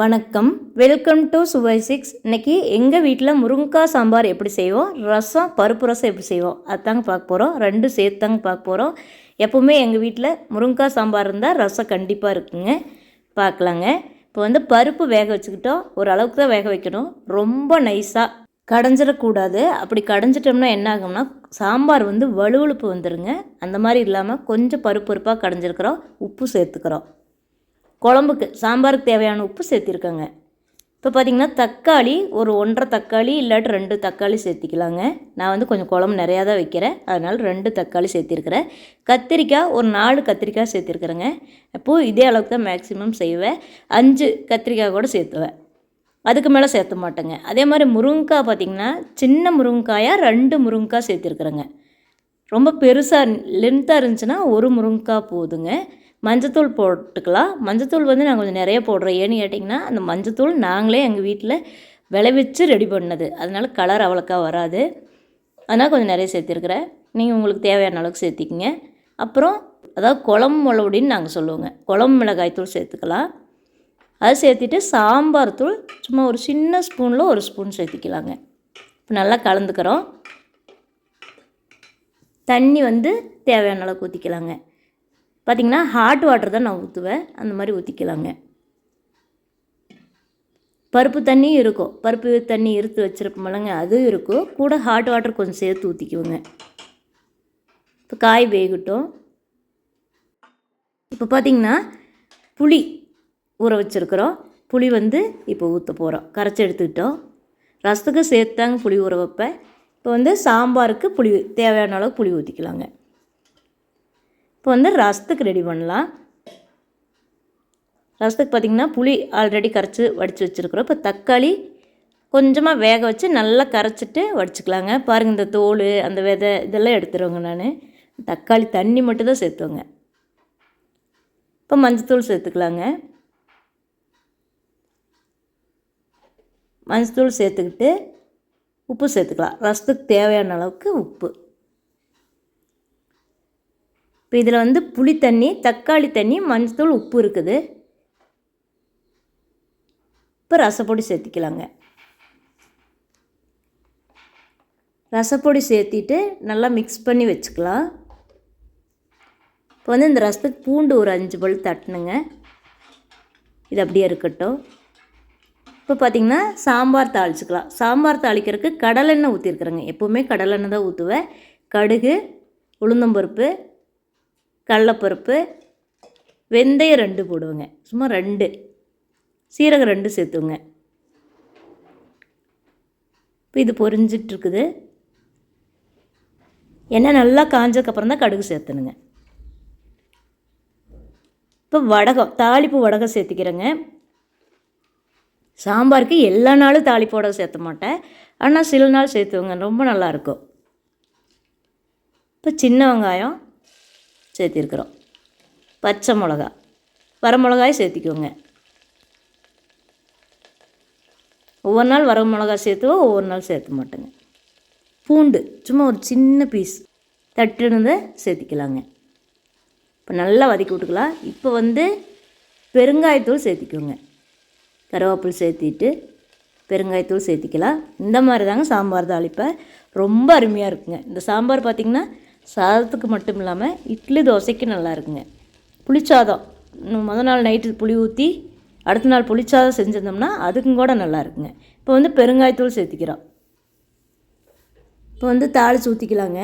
வணக்கம். Welcome to சுவை six இன்றைக்கி எங்கள் வீட்டில் முருங்கைக்காய் சாம்பார் எப்படி செய்வோம்? ரசம் பருப்பு ரசம் எப்படி செய்வோம்? அதாங்க பார்க்க போகிறோம் ரெண்டும் சேர்த்தாங்க பார்க்க போகிறோம் எப்போவுமே எங்கள் வீட்டில் முருங்கைக்காய் சாம்பார் இருந்தால் ரசம் கண்டிப்பாக இருக்குங்க. பார்க்கலாங்க. இப்போ வந்து பருப்பு வேக வச்சுக்கிட்டோம். ஒரு அளவுக்கு தான் வேக வைக்கணும். ரொம்ப நைஸாக கடைஞ்சிடக்கூடாது. அப்படி கடைஞ்சிட்டோம்னா என்ன ஆகும்னா சாம்பார் வந்து வலுவழுப்பு வந்துடுங்க அந்த மாதிரி இல்லாமல் கொஞ்சம் பருப்பு பருப்பாக கடைஞ்சிருக்கிறோம். உப்பு சேர்த்துக்கிறோம். குழம்புக்கு சாம்பாருக்கு தேவையான உப்பு சேர்த்திருக்கேங்க. இப்போ பார்த்தீங்கன்னா தக்காளி ஒரு ஒன்றரை தக்காளி இல்லாட்டி ரெண்டு தக்காளி சேர்த்திக்கலாங்க. நான் வந்து கொஞ்சம் குழம்பு நிறையா தான் வைக்கிறேன். அதனால் ரெண்டு தக்காளி சேர்த்திருக்கிறேன். கத்திரிக்காய் ஒரு நாலு கத்திரிக்காய் சேர்த்திருக்கிறேங்க. அப்போது இதே அளவுக்கு தான் மேக்ஸிமம் செய்வேன். அஞ்சு கத்திரிக்காய் கூட சேர்த்துவேன். அதுக்கு மேலே சேர்த்த மாட்டேங்க. அதே மாதிரி முருங்கைக்காய் பார்த்திங்கன்னா சின்ன முருங்கைக்காயாக ரெண்டு முருங்கைக்காய் சேர்த்திருக்கிறேங்க. ரொம்ப பெருசாக லென்த்தாக இருந்துச்சுன்னா ஒரு முருங்கைக்காய் போதுங்க. மஞ்சத்தூள் போட்டுக்கலாம். மஞ்சத்தூள் வந்து நாங்கள் கொஞ்சம் நிறைய போடுறோம் ஏன்னு கேட்டிங்கன்னா அந்த மஞ்சத்தூள் நாங்களே எங்கள் வீட்டில் விளைவிச்சு ரெடி பண்ணது. அதனால் கலர் அவ்வளோக்கா வராது. அதனால் கொஞ்சம் நிறைய சேர்த்துருக்குறேன். நீங்கள் உங்களுக்கு தேவையான அளவுக்கு சேர்த்திக்கிங்க. அப்புறம் அதாவது குளம் மிளகுடின்னு நாங்கள் சொல்லுவோங்க. குளம் மிளகாய் தூள் சேர்த்துக்கலாம். அது சேர்த்துட்டு சாம்பார் தூள் சும்மா ஒரு சின்ன ஸ்பூனில் ஒரு ஸ்பூன் சேர்த்திக்கலாங்க. இப்போ நல்லா கலந்துக்கிறோம். தண்ணி வந்து தேவையான அளவுக்கு ஊற்றிக்கலாங்க பார்த்திங்கன்னா ஹாட் வாட்டர் தான் நான் ஊற்றுவேன் அந்த மாதிரி ஊற்றிக்கலாங்க பருப்பு தண்ணி இருக்கும். பருப்பு தண்ணி இருத்து வச்சுருப்போம்லங்க அதுவும் இருக்கும். கூட ஹாட் வாட்டர் கொஞ்சம் சேர்த்து ஊற்றிக்குவோங்க இப்போ காய் வேகட்டும். இப்போ பார்த்திங்கன்னா புளி ஊற வச்சுருக்குறோம். புளி வந்து இப்போ ஊற்ற போகிறோம் கரைச்சி எடுத்துக்கிட்டோம். ரசத்துக்கு சேர்த்து தாங்க புளி ஊற வைப்பேன். இப்போ வந்து சாம்பாருக்கு புளி தேவையான அளவுக்கு புளி ஊற்றிக்கலாங்க இப்போ வந்து ரசத்துக்கு ரெடி பண்ணலாம். ரசத்துக்கு பார்த்திங்கன்னா புளி ஆல்ரெடி கரைச்சி வடித்து வச்சுருக்குறோம். இப்போ தக்காளி கொஞ்சமாக வேக வச்சு நல்லா கரைச்சிட்டு வடிச்சுக்கலாங்க. பாருங்கள் இந்த தோல் அந்த விதை இதெல்லாம் எடுத்துருவேங்க நான். தக்காளி தண்ணி மட்டும் தான் சேர்த்துவேங்க. இப்போ மஞ்சத்தூள் சேர்த்துக்கலாங்க. மஞ்சத்தூள் சேர்த்துக்கிட்டு உப்பு சேர்த்துக்கலாம். ரசத்துக்கு தேவையான அளவுக்கு உப்பு. இப்போ இதில் வந்து புளி தண்ணி தக்காளி தண்ணி மஞ்சத்தூள் உப்பு இருக்குது. இப்போ ரசப்பொடி சேர்த்திக்கலாங்க. ரசப்பொடி சேர்த்திட்டு நல்லா மிக்ஸ் பண்ணி வச்சுக்கலாம். இப்போ வந்து இந்த ரசத்துக்கு பூண்டு ஒரு அஞ்சு பல் தட்டணுங்க இது அப்படியே இருக்கட்டும். இப்போ பார்த்திங்கன்னா சாம்பார் தாளிச்சுக்கலாம். சாம்பார் தாளிக்கிறதுக்கு கடலெண்ணெய் ஊற்றிருக்குறேங்க எப்போவுமே கடலெண்ணெய் தான் ஊற்றுவேன் கடுகு உளுந்தம்பருப்பு கடலப்பருப்பு வெந்தயம் ரெண்டு போடுவேங்க. சும்மா ரெண்டு. சீரகம் ரெண்டு சேர்த்துங்க இப்போ இது பொரிஞ்சிட்ருக்குது. எண்ணெய் நல்லா காஞ்சக்கப்புறம் தான் கடுகு சேர்த்தணுங்க. இப்போ வடகம் தாளிப்பு வடகம் சேர்த்துக்கிறேங்க. சாம்பாருக்கு எல்லா நாளும் தாளிப்போட சேர்த்த மாட்டேன். ஆனால் சில நாள் சேர்த்துவங்க ரொம்ப நல்லாயிருக்கும் இப்போ சின்ன வெங்காயம் சேர்த்திருக்கிறோம். பச்சை மிளகா. வரமிளகாய் சேர்த்திக்கோங்க. ஒவ்வொரு நாள் வர மிளகாய் சேர்த்துவோம் ஒவ்வொரு நாள் சேர்த்த மாட்டேங்க. பூண்டு சும்மா ஒரு சின்ன பீஸ் தட்டுனதை சேர்த்திக்கலாங்க. இப்போ நல்லா வதக்கி விட்டுக்கலாம். இப்போ வந்து பெருங்காயத்தூள் சேர்த்திக்கோங்க. கருவேப்பில் சேர்த்திட்டு பெருங்காயத்தூள் சேர்த்திக்கலாம். இந்த மாதிரி தாங்க சாம்பார் தாளிப்பை. ரொம்ப அருமையாக இருக்குங்க. இந்த சாம்பார் பார்த்திங்கன்னா சாதத்துக்கு மட்டும் இல்லாமல் இட்லி தோசைக்கு நல்லா இருக்குங்க. புளிச்சாதம். முதல் நாள் நைட்டு புளி ஊற்றி அடுத்த நாள் புளிச்சாதம் செஞ்சிருந்தோம்னா அதுக்கும் கூட நல்லா இருக்குங்க. இப்போ வந்து பெருங்காயத்தூள் சேர்த்திக்கிறோம். இப்போ வந்து தாளித்து ஊற்றிக்கலாங்க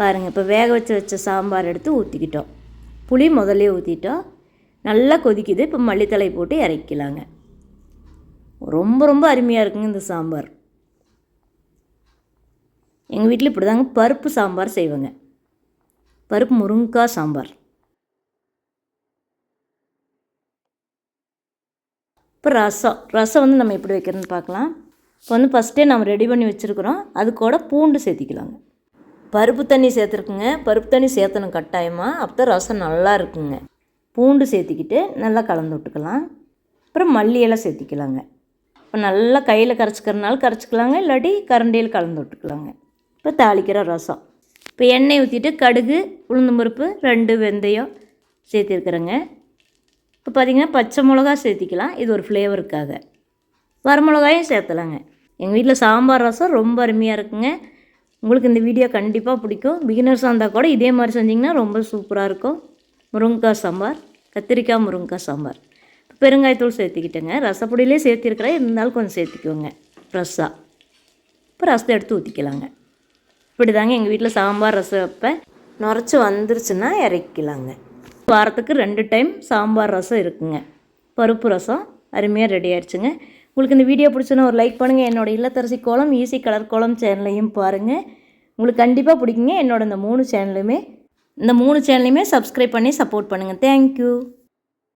பாருங்கள் இப்போ வேக வச்சு வச்ச சாம்பார் எடுத்து ஊற்றிக்கிட்டோம் புளி முதல்ல ஊற்றிட்டோம் நல்லா கொதிக்குது. இப்போ மல்லித்தலை போட்டு இறக்கிக்கலாங்க. ரொம்ப ரொம்ப அருமையாக இருக்குங்க இந்த சாம்பார். எங்கள் வீட்டில் இப்படி தாங்க பருப்பு சாம்பார் செய்வேங்க. பருப்பு முருங்கைக்காய் சாம்பார். இப்போ ரசம். ரசம் வந்து நம்ம எப்படி வைக்கிறதுன்னு பார்க்கலாம் இப்போ வந்து ஃபஸ்ட்டே நம்ம ரெடி பண்ணி வச்சுருக்குறோம். அது கூட பூண்டு சேர்த்திக்கலாங்க பருப்பு தண்ணி சேர்த்துருக்குங்க பருப்பு தண்ணி சேர்த்தணும் கட்டாயமாக அப்போ தான் ரசம் நல்லா இருக்குங்க. பூண்டு சேர்த்திக்கிட்டு நல்லா கலந்து விட்டுக்கலாம். அப்புறம் மல்லியெல்லாம் சேர்த்திக்கலாங்க இப்போ நல்லா கையில் கரைச்சிக்கிறனால கரைச்சிக்கலாங்க. இல்லாட்டி கரண்டியில் கலந்து விட்டுக்கலாங்க. இப்போ தாளிக்கிற ரசம். இப்போ எண்ணெய் ஊற்றிட்டு கடுகு உளுந்தம்பருப்பு ரெண்டு வெந்தயம் சேர்த்திருக்கிறேங்க. இப்போ பார்த்தீங்கன்னா பச்சை மிளகா சேர்த்திக்கலாம். இது ஒரு ஃப்ளேவருக்காக வரமிளகாயும் சேர்த்தலாங்க. எங்கள் வீட்டில் சாம்பார் ரசம் ரொம்ப அருமையாக இருக்குங்க. உங்களுக்கு இந்த வீடியோ கண்டிப்பாக பிடிக்கும். பிகினர்ஸாக இருந்தால் கூட இதே மாதிரி செஞ்சிங்கன்னா ரொம்ப சூப்பராக இருக்கும். முருங்கைக்காய் சாம்பார் கத்திரிக்காய் முருங்கைக்காய் சாம்பார். பெருங்காயத்தூள் சேர்த்துக்கிட்டேங்க. ரசப்பொடியிலே சேர்த்திருக்கிறேன். இருந்தாலும் கொஞ்சம் சேர்த்துக்குவோங்க ஃப்ரெஷ்ஷாக இப்போ ரசத்தை எடுத்து ஊற்றிக்கலாங்க இப்படி தாங்க எங்கள் வீட்டில் சாம்பார் ரசம் வைப்பேன். நுரைச்சி வந்துருச்சுன்னா இறக்கிலாங்க. வாரத்துக்கு ரெண்டு டைம் சாம்பார் ரசம் இருக்குங்க. பருப்பு ரசம் அருமையாக ரெடி ஆயிடுச்சுங்க. உங்களுக்கு இந்த வீடியோ பிடிச்சுன்னா ஒரு லைக் பண்ணுங்கள் என்னோடய இல்லத்தரசி கோலம் ஈஸி கலர் கோலம் சேனலையும் பாருங்கள் உங்களுக்கு கண்டிப்பாக பிடிக்குங்க. என்னோட இந்த மூணு சேனலுமே இந்த மூணு சேனலையுமே சப்ஸ்கிரைப் பண்ணி சப்போர்ட் பண்ணுங்கள் தேங்க்யூ